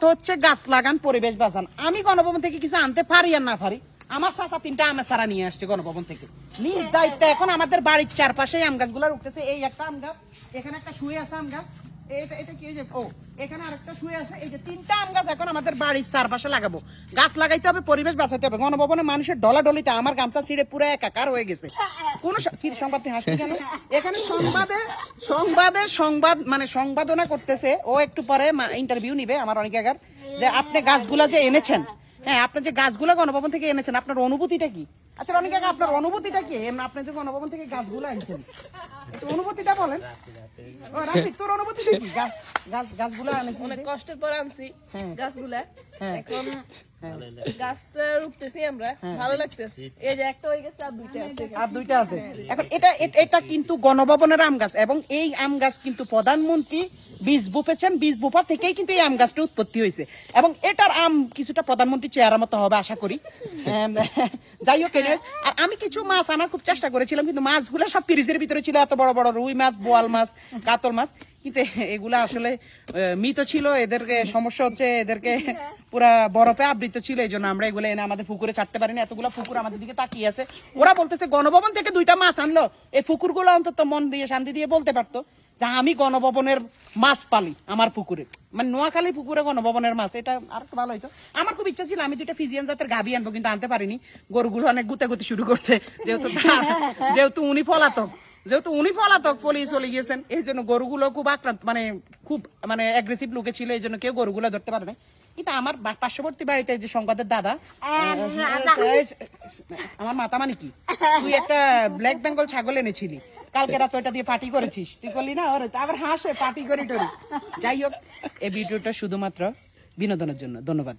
তো হচ্ছে গাছ লাগান, পরিবেশ বাঁচান। আমি গণভবন থেকে কিছু আনতে পারি আর না পারি, আমার চাচা তিনটা আমের সারা নিয়ে আসছে গণভবন থেকে। নিজ দায়িত্ব এখন আমাদের বাড়ির চারপাশে আম গাছগুলো উঠতেছে। এই একটা আম গাছ, এখানে একটা শুয়ে আছে আম গাছ। গাছ গাছ লাগাইতে হবে, পরিবেশ বাঁচাতে হবে। গণভবনে মানুষের ডলা ডলিতে আমার গামছা ছিঁড়ে পুরো একাকার হয়ে গেছে। কোন সংবাদ তুই হাসলি কেন? এখানে সংবাদে সংবাদে সংবাদ মানে সংবাদনা করতেছে। ও একটু পরে ইন্টারভিউ নিবে আমার অনেক জায়গার যে আপনি গাছগুলা যে এনেছেন হ্যাঁ আপনি যে গাছগুলো গণভবন থেকে এনেছেন, আপনার অনুভূতিটা কি? আচ্ছা অনেক জায়গায় আপনার অনুভূতিটা কি? এমনি আপনি যে গণভবন থেকে গাছগুলো আনছেন। একটু অনুভূতিটা বলেন। ও রাফি তোর অনুভূতিটা কি? গাছ গাছ গাছগুলো অনেক কষ্টের পর আনছি হ্যাঁ। গাছগুলা হ্যাঁ। এখন হ্যাঁ। গাছটা রুখতেছি আমরা। ভালো লাগতেছে। এই যে একটা হয়ে গেছে আর দুইটা আছে। আর দুইটা আছে। এখন এটা এটা কিন্তু গণভবনের আম গাছ এবং এই আম গাছ কিন্তু প্রধানমন্ত্রী বীজ বুপেছেন। বীজ বুপা থেকেই কিন্তু এই আম গাছটা উৎপত্তি হয়েছে। এবং এটার আম কিছুটা প্রধানমন্ত্রী চেয়ার মতো হবে আশা করি। যাই হোক anyway, আর আমি কিছু মাছ আনার খুব চেষ্টা করেছিলাম কিন্তু মাছগুলো সব ফ্রিজের ভিতরে ছিল এত বড় বড় রুই মাছ বোয়াল মাছ কাতল মাছ। কিন্তু এগুলা আসলে মৃত ছিল এদেরকে সমস্যা হচ্ছে এদেরকে পুরা বরফে আবৃত ছিল এই জন্য আমরা এগুলো এনে আমাদের পুকুরে ছাড়তে পারিনি। এতগুলো পুকুর আমাদের দিকে তাকিয়ে আছে। ওরা বলতেছে গণভবন থেকে দুইটা মাছ আনলো। এই পুকুরগুলো অন্তত মন দিয়ে শান্তি দিয়ে বলতে পারতো যে আমি গণভবনের মাছ পালি আমার পুকুরে। মানে নোয়াখালী পুকুরে গণভবনের মাছ এটা আর ভালো হইতো। আমার খুব ইচ্ছা ছিল আমি দুইটা ফিজিয়ান জাতের গাভি আনব কিন্তু আনতে পারিনি। গরুগুলো অনেক গুতে গুতে শুরু করছে যেহেতু যেহেতু উনি পলাতক। যেহেতু উনি পলাতক পলিয়ে চলে গিয়েছেন এই জন্য গরুগুলো খুব আক্রান্ত মানে খুব মানে অ্যাগ্রেসিভ লোকে ছিল এই জন্য কেউ গরুগুলো ধরতে পারবে কিন্তু আমার পার্শ্ববর্তী বাড়িতে যে সংবাদের দাদা আমার মাথা মানে কি? তুই একটা ব্ল্যাক বেঙ্গল ছাগল এনেছিলি কালকে রাত ওইটা দিয়ে পার্টি করেছিস তুই করলি না ওরে আবার হাসে পার্টি করি টরি। যাই হোক এই ভিডিওটা শুধুমাত্র বিনোদনের জন্য ধন্যবাদ।